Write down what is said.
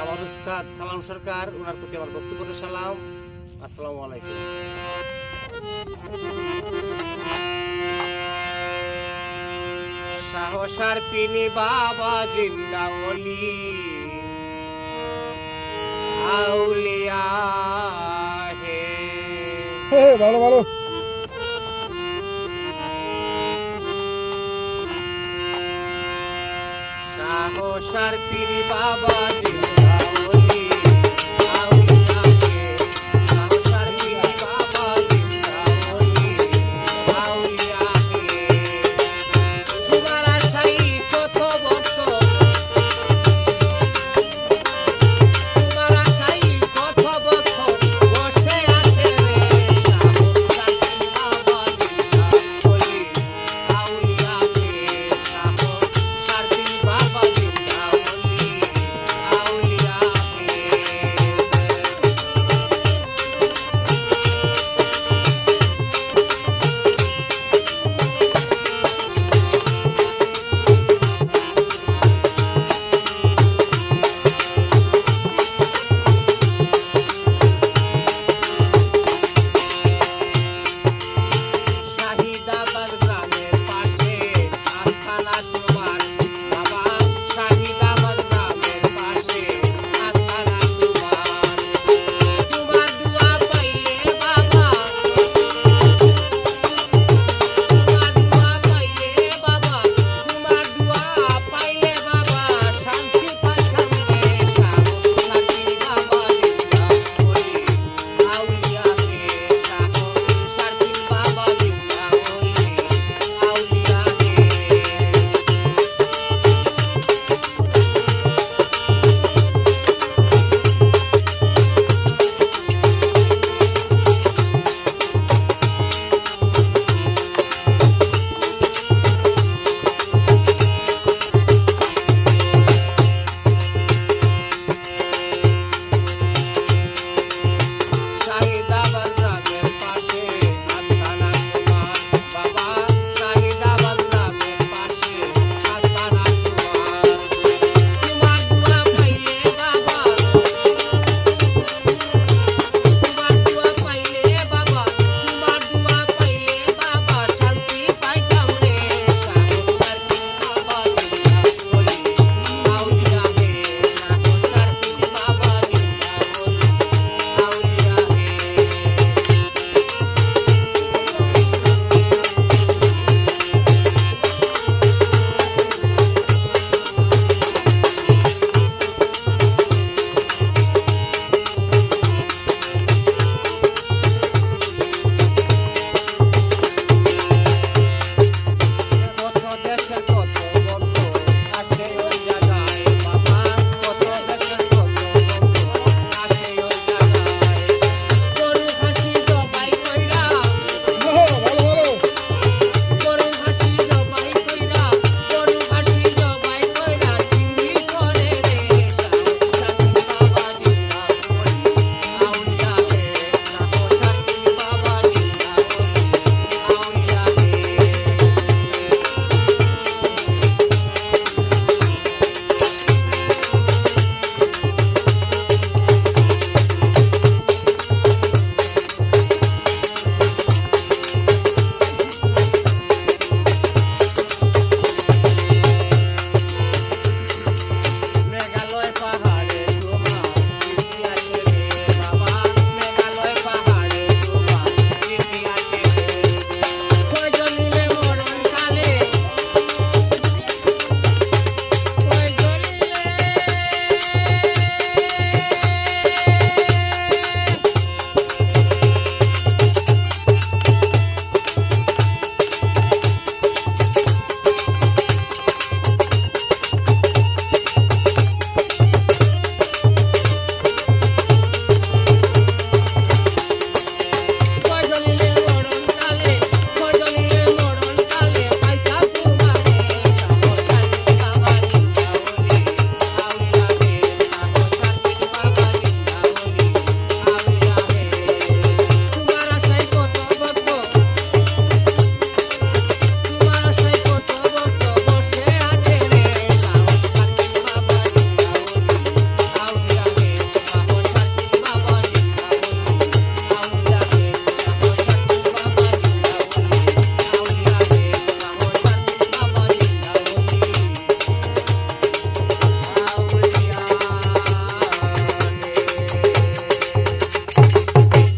আমার উস্তাদ সালাম সরকার ওনার প্রতি আমার বক্তব্য সালাম। আসসালামু আলাইকুম। সাহসার পিনি বাবা জিন্দা অলি আউলিয়া ভালো ভালো সাহসার পিড়ি বাবা